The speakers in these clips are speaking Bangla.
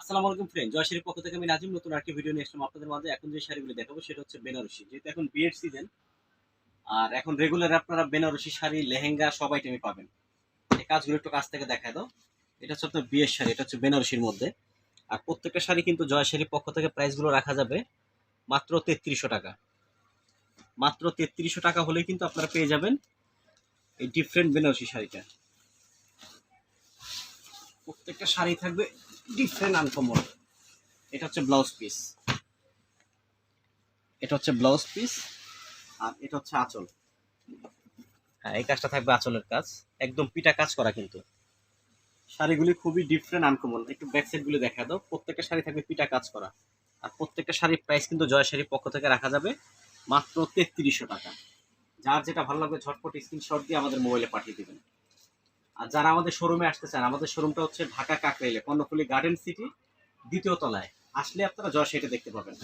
আসসালামু আলাইকুম ফ্রেন্ড জয়শ্রীর পক্ষ থেকে আমি নাজিম, নতুন আরেকটি ভিডিও নিয়ে আসলাম আপনাদের মাঝে। এখন যে শাড়িগুলো দেখাবো সেটা হচ্ছে বেনারসি। যেহেতু এখন বিয়ের সিজন আর এখন রেগুলার আপনারা বেনারসি শাড়ি, লেহেঙ্গা সব আইটেমই পাবেন। এই কাজগুলো একটু কাছ থেকে দেখা দাও। এটা হচ্ছে আপনার বিয়ের শাড়ি, এটা হচ্ছে বেনারসির মধ্যে। আর প্রত্যেকটা শাড়ি কিন্তু জয়শ্রীর পক্ষ থেকে প্রাইসগুলো রাখা যাবে মাত্র তেত্রিশশো টাকা। মাত্র তেত্রিশশো টাকা হলেই কিন্তু আপনারা পেয়ে যাবেন এই ডিফারেন্ট বেনারসি শাড়িটা। প্রত্যেকটা শাড়ি থাকবে ডিফারেন্ট আনকমন এটা হচ্ছে ব্লাউজ পিস এটা হচ্ছে ব্লাউজ পিস আর এটা হচ্ছে আঁচল হ্যাঁ এই কাজটা থাকবে আঁচলের কাজ। একদম পিটা কাজ করা কিন্তু। শাড়িগুলি খুবই ডিফারেন্ট আনকমন একটু ব্যাক গুলি দেখা দাও। প্রত্যেকটা শাড়ি থাকবে পিটা কাজ করা। আর প্রত্যেকটা শাড়ির প্রাইস কিন্তু জয় শাড়ির পক্ষ থেকে রাখা যাবে মাত্র তেত্রিশশো টাকা। যার যেটা ভালো লাগবে ঝটপট স্ক্রিনশট দিয়ে আমাদের মোবাইলে পাঠিয়ে দেবেন। আর যারা আমাদের শোরুমে আসতে চান, আমাদের শোরুমটা হচ্ছে ঢাকা কাকরাইলে, কর্ণফুলি গার্ডেন সিটি দ্বিতীয় তলায়। আসলে আপনারা জয় সেটা দেখতে পাবেন।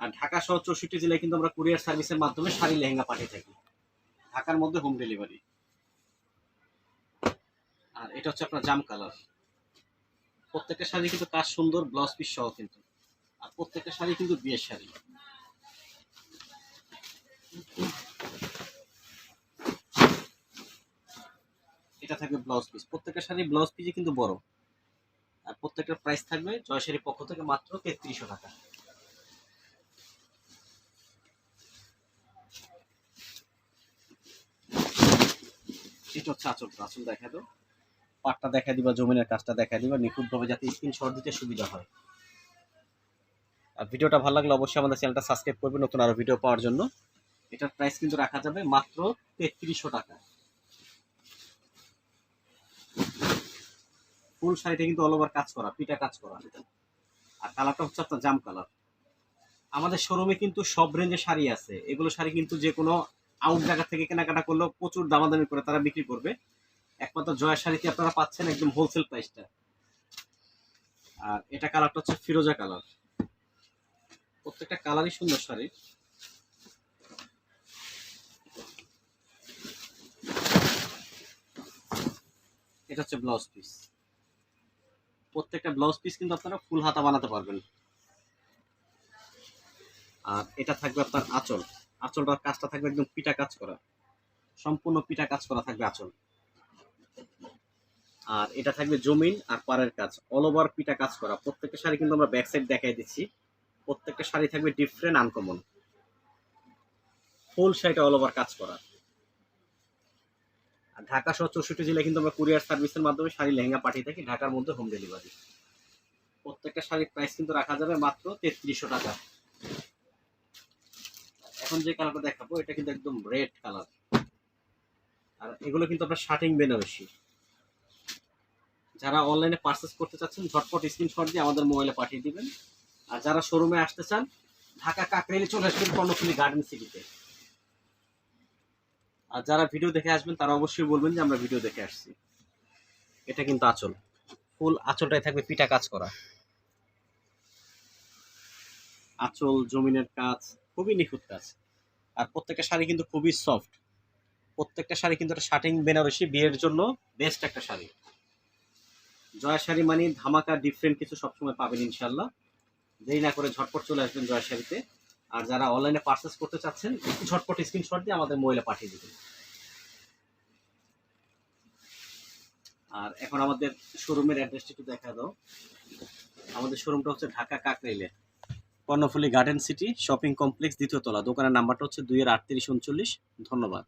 আর ঢাকা সহ চৌষট্টি জেলায় কিন্তু আমরা কুরিয়ার সার্ভিসের মাধ্যমে শাড়ি, লেহেঙ্গা পাঠিয়ে থাকি। ঢাকার মধ্যে হোম ডেলিভারি আর এটা হচ্ছে আপনার জাম কালার প্রত্যেকটা শাড়ি কিন্তু কাজ সুন্দর ব্লাউজ পিস সহ কিন্তু। আর প্রত্যেকটা শাড়ি কিন্তু বিয়ের শাড়ি। এটা থাকবে ব্লাউজ পিস প্রত্যেকটা শাড়ি ব্লাউজ পিসে কিন্তু বড়। আর প্রত্যেকটা প্রাইস থাকবে জয়শাড়ির পক্ষ থেকে মাত্র তেত্রিশশো টাকা। এটা হচ্ছে আচল। আচল দেখা দাও। পাটটা দেখা দিবা, জমিনের কাজটা দেখা দিবা। নিখুঁতভাবে যাতে স্ক্রিনশট দিতে সুবিধা হয়। আর ভিডিওটা ভালো লাগলে অবশ্যই আমাদের চ্যানেলটা সাবস্ক্রাইব করবে নতুন আরও ভিডিও পাওয়ার জন্য। এটার প্রাইস কিন্তু রাখা যাবে মাত্র তেত্রিশশো টাকা। ফুল শাড়িটা কিন্তু অল ওভার কাজ করা পিটা কাজ করা। আর কালারটা হচ্ছে আপনার জাম কালার আমাদের শোরুমে কিন্তু সব রেঞ্জের শাড়ি আছে। এগুলো শাড়ি কিন্তু যে কোনো আউট জায়গা থেকে কেনাকাটা করলেও প্রচুর দামাদামি করে তারা বিক্রি করবে। একমাত্র জয়া শাড়িতে আপনারা পাচ্ছেন একদম হোলসেল প্রাইসটা আর এটা কালারটা হচ্ছে ফিরোজা কালার প্রত্যেকটা কালারই সুন্দর শাড়ি। এটা হচ্ছে ব্লাউজ পিস প্রত্যেকটা ব্লাউজ পিস কিন্তু আপনারা ফুল হাতা বানাতে পারবেন। আর এটা থাকবে আপনার আঁচল। আঁচলটার কাজটা থাকবে একদম পিটা কাজ করা। সম্পূর্ণ পিটা কাজ করা থাকবে আঁচল। আর এটা থাকবে জমিন আর পাড়ের কাজ। অল ওভার পিটা কাজ করা। প্রত্যেকটা শাড়ি কিন্তু আমরা ব্যাক সাইড দেখাই দিচ্ছি। প্রত্যেকটা শাড়ি থাকবে ডিফারেন্ট আনকমন ফুল শাড়িটা অল ওভার কাজ করা। ঢাকা সহ চৌষট্টি জেলায় কিন্তু আমরা কুরিয়ার সার্ভিসের মাধ্যমে শাড়ি লেহেঙ্গা পাঠিয়ে থাকি, ঢাকার মধ্যে হোম ডেলিভারি প্রত্যেকটা শাড়ির প্রাইস কিন্তু রাখা যাবে মাত্র তেত্রিশশো টাকা। এখন যে কালারটা দেখাবো, এটা কিন্তু একদম রেড কালার আর এগুলো কিন্তু আপনার শার্টিং বেনারসি। যারা অনলাইনে পারচেস করতে চাচ্ছেন, ঝটপট স্ক্রিনশট দিয়ে আমাদের মোবাইলে পাঠিয়ে দিবেন। আর যারা শোরুমে আসতে চান, ঢাকা কাকরাইলে চলে আসবেন কর্ণফুলি গার্ডেন সিটিতে আর যারা ভিডিও দেখে আসবেন, তারা অবশ্যই বলবেন যে আমরা ভিডিও দেখে আসছি। এটা কিন্তু আঁচল। ফুল আঁচলটাই থাকবে পিটা কাজ করা। আঁচল, জমিনের কাজ, খুবই নিখুঁত কাজ। আর প্রত্যেকটা শাড়ি কিন্তু খুবই সফট। প্রত্যেকটা শাড়ি কিন্তু একটা শার্টিং বেনারসি বিয়ের জন্য বেস্ট একটা শাড়ি। জয়া শাড়ি মানে ধামাকা ডিফারেন্ট কিছু সবসময় পাবেন ইনশাল্লাহ। দেরি না করে ঝটপট চলে আসবেন জয়া শাড়িতে। আর যারা অনলাইনে পারচেস করতে চাচ্ছেন, একটু ঝটপট স্ক্রিনশট দিয়ে আমাদের মোবাইলে পাঠিয়ে দেবেন। আর এখন আমাদের শোরুমের অ্যাড্রেসটি একটু দেখা দাও। আমাদের শোরুমটা হচ্ছে Dhaka কাকরাইলে, Karnaphuli garden city shopping complex দ্বিতীয় তলা। দোকানের নাম্বারটা হচ্ছে দুইয়ের আটত্রিশ উনচল্লিশ। ধন্যবাদ।